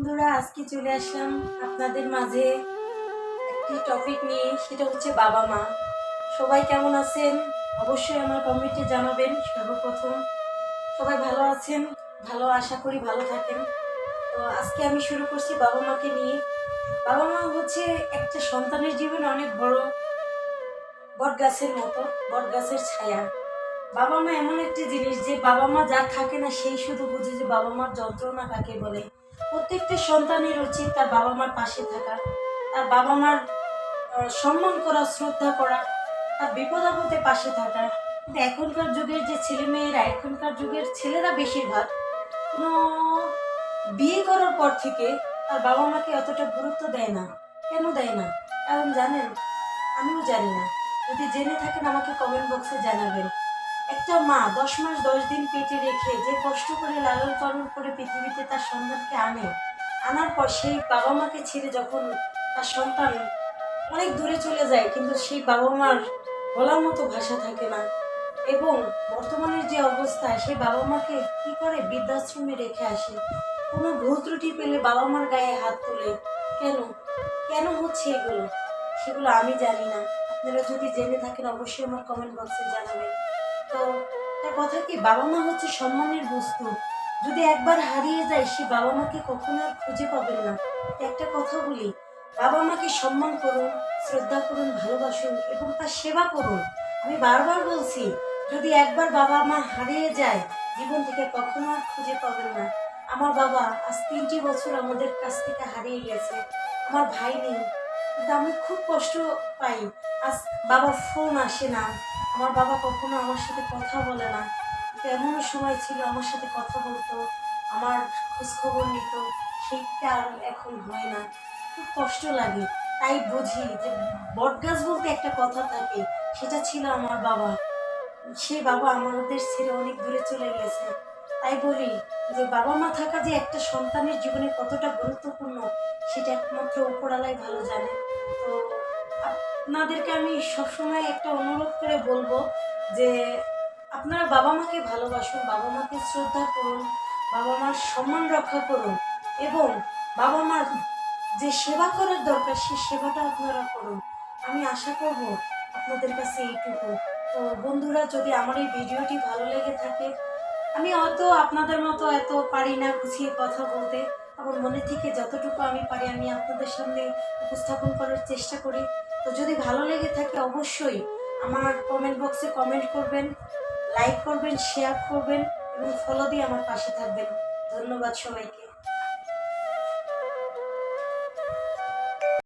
বন্ধুরা, আজকে চলে আসলাম আপনাদের মাঝে একটি টপিক নিয়ে, সেটা হচ্ছে বাবা মা। সবাই কেমন আছেন? অবশ্যই আমার কমেন্টে জানাবেন সর্বপ্রথম। সবাই ভালো আছেন? ভালো আশা করি ভালো থাকেন। তো আজকে আমি শুরু করছি বাবা মাকে নিয়ে। বাবা মা হচ্ছে একটা সন্তানের জীবনে অনেক বড় বট গাছের মতো বট গাছের ছায়া। বাবা মা এমন একটি জিনিস যে বাবা মা যার থাকে না সেই শুধু বুঝে যে বাবা মার যন্ত্রণা কাকে বলে। প্রত্যেকটা সন্তানের উচিত তার বাবা মার পাশে থাকা, তার বাবা মার সম্মান করা, শ্রদ্ধা করা, তার বিপদ আপদে পাশে থাকা। কিন্তু এখনকার যুগের যে ছেলে মেয়েরা এখনকার যুগের ছেলেরা বেশিরভাগ, কোনো বিয়ে করার পর থেকে তার বাবা মাকে অতটা গুরুত্ব দেয় না। কেন দেয় না? কারণ জানেন, আমিও জানি না। যদি জেনে থাকেন আমাকে কমেন্ট বক্সে জানাবেন। একটা মা দশ মাস দশ দিন পেটে রেখে যে কষ্ট করে লালন পালন করে পৃথিবীতে তার সন্তানকে আনে, আনার পর সেই বাবা মাকে ছেড়ে যখন তার সন্তান অনেক দূরে চলে যায়, কিন্তু সেই বাবা মার বলার মতো ভাষা থাকে না। এবং বর্তমানের যে অবস্থা, সেই বাবা মাকে কি করে বৃদ্ধাশ্রমে রেখে আসে? কোনো ভুল ত্রুটি পেলে বাবা মার গায়ে হাত তোলে, কেন? কেন হচ্ছে এগুলো? সেগুলো আমি জানি না। আপনারা যদি জেনে থাকেন, অবশ্যই আমার কমেন্ট বক্সে জানাবেন। তো তার কথা কি বাবা মা হচ্ছে সম্মানের বস্তু? যদি একবার হারিয়ে যায়, সে বাবা মাকে কখনো আর খুঁজে পাবেন না। একটা কথা বলি, বাবা মাকে সম্মান করুন, শ্রদ্ধা করুন, ভালোবাসুন এবং তার সেবা করুন। আমি বারবার বলছি, যদি একবার বাবা মা হারিয়ে যায়, জীবন থেকে কখনো আর খুঁজে পাবেন না। আমার বাবা আজ তিনটি বছর আমাদের কাছ থেকে হারিয়ে গেছে। আমার ভাই নেই, কিন্তু আমি খুব কষ্ট পাই। আজ বাবার ফোন আসে না। আমার বাবা কখনো আমার সাথে কথা বলে না। এমন সময় ছিল আমার সাথে কথা বলতো, আমার খোঁজখবর নিত। সেইটা আর এখন হয় না। খুব কষ্ট লাগে। তাই বুঝি যে বটগাছ বলতে একটা কথা থাকে, সেটা ছিল আমার বাবা। সে বাবা আমাদের ছেড়ে অনেক দূরে চলে গেছে। তাই বলি যে বাবা মা থাকা যে একটা সন্তানের জীবনে কতটা গুরুত্বপূর্ণ, সেটা একমাত্র উপরালাই ভালো জানে। তো আপনাদেরকে আমি সবসময় একটা অনুরোধ করে বলব যে আপনারা বাবা মাকে ভালোবাসুন, বাবা মাকে শ্রদ্ধা করুন, বাবা মার সম্মান রক্ষা করুন এবং বাবা মার যে সেবা করার দরকার সেই সেবাটা আপনারা করুন। আমি আশা করব আপনাদের কাছে এইটুকু। তো বন্ধুরা, যদি আমার এই ভিডিওটি ভালো লেগে থাকে, আমি অত আপনাদের মতো এত পারি না গুছিয়ে কথা বলতে। আমার মনে থেকে যতটুকু আমি পারি, আমি আপনাদের সামনে উপস্থাপন করার চেষ্টা করি। তো যদি ভালো লেগে থাকে, অবশ্যই আমার কমেন্ট বক্সে কমেন্ট করবেন লাইক করবেন শেয়ার করবেন এবং ফলো দিয়ে আমার পাশে থাকবেন। ধন্যবাদ সবাইকে।